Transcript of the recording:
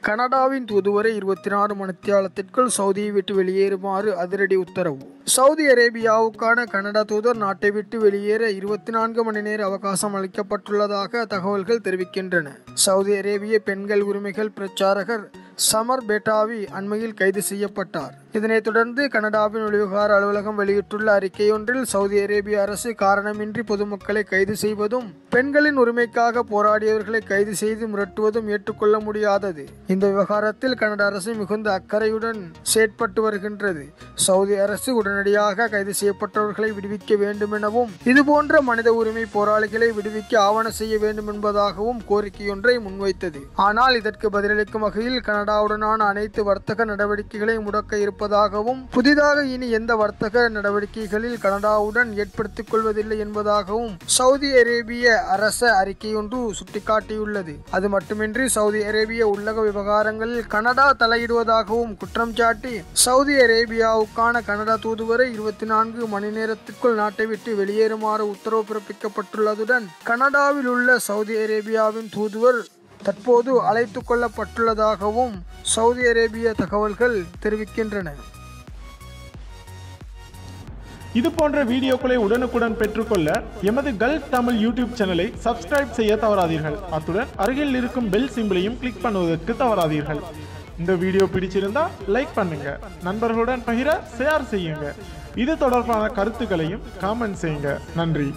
கனடாவின் தூதுவரை இருபத்தி நாலு மணித்தியாலத்திற்குள் சவுதியை விட்டு வெளியேறுமாறு அதிரடி உத்தரவு. சவுதி அரேபியாவுக்கான கனடா தூதர் நாட்டை விட்டு வெளியேற இருபத்தி நான்கு மணி நேர அவகாசம் அளிக்கப்பட்டுள்ளதாக தகவல்கள் தெரிவிக்கின்றன. சவுதி அரேபிய பெண்கள் உரிமைகள் பிரச்சாரகர் சமர் பேட்டாவி அண்மையில் கைது செய்யப்பட்டார். இதனைத் தொடர்ந்து கனடாவின் வெளிவிவகார அலுவலகம் வெளியிட்டுள்ள அறிக்கையொன்றில் சவுதி அரேபிய அரசு காரணமின்றி பொதுமக்களை கைது செய்வதும் பெண்களின் உரிமைக்காக போராடியவர்களை கைது செய்து மிரட்டுவதும் ஏற்றுக்கொள்ள முடியாதது. இந்த விவகாரத்தில் கனடா அரசு மிகுந்த அக்கறையுடன் செயற்பட்டு வருகின்றது. சவுதி அரசு உடனடியாக கைது செய்யப்பட்டவர்களை விடுவிக்க வேண்டும் எனவும் இதுபோன்ற மனித உரிமை போராளிகளை விடுவிக்க ஆவண செய்ய வேண்டும் என்பதாகவும் கோரிக்கையொன்றை முன்வைத்தது. ஆனால் இதற்கு பதிலளிக்கும் வகையில் கனடா கனடாவுடனான அனைத்து வர்த்தக நடவடிக்கைகளை முடக்க இருப்பதாகவும் புதிதாக இனி எந்த வர்த்தக நடவடிக்கைகளில் கனடாவுடன் ஏற்படுத்திக் கொள்வதில்லை என்பதாகவும் சவுதி அரேபிய அரச அறிக்கையொன்று சுட்டிக்காட்டியுள்ளது. அது மட்டுமின்றி சவுதி அரேபிய உள்ளக விவகாரங்களில் கனடா தலையிடுவதாகவும் குற்றம் சாட்டி சவுதி அரேபியாவுக்கான கனடா தூதுவரை இருபத்தி நான்கு மணி நேரத்திற்குள் நாட்டை விட்டு வெளியேறுமாறு உத்தரவு பிறப்பிக்கப்பட்டுள்ளதுடன் கனடாவில் உள்ள சவுதி அரேபியாவின் தூதுவர் தற்போது அழைத்து கொள்ளப்பட்டுள்ளதாகவும் சவுதி அரேபிய தகவல்கள் தெரிவிக்கின்றன. இது போன்ற வீடியோக்களை உடனுக்குடன் பெற்றுக்கொள்ள எமது கல்ஃப் தமிழ் யூடியூப் சேனலை சப்ஸ்கிரைப் செய்ய தவறாதீர்கள். அத்துடன் அருகில் இருக்கும் பெல் சிம்பிளையும் கிளிக் பண்ணுவதற்கு தவறாதீர்கள். இந்த வீடியோ பிடிச்சிருந்தா லைக் பண்ணுங்க. நண்பர்களுடன் பகிர ஷேர் செய்யுங்க. இது தொடர்பான கருத்துக்களையும் காமெண்ட் செய்யுங்க. நன்றி.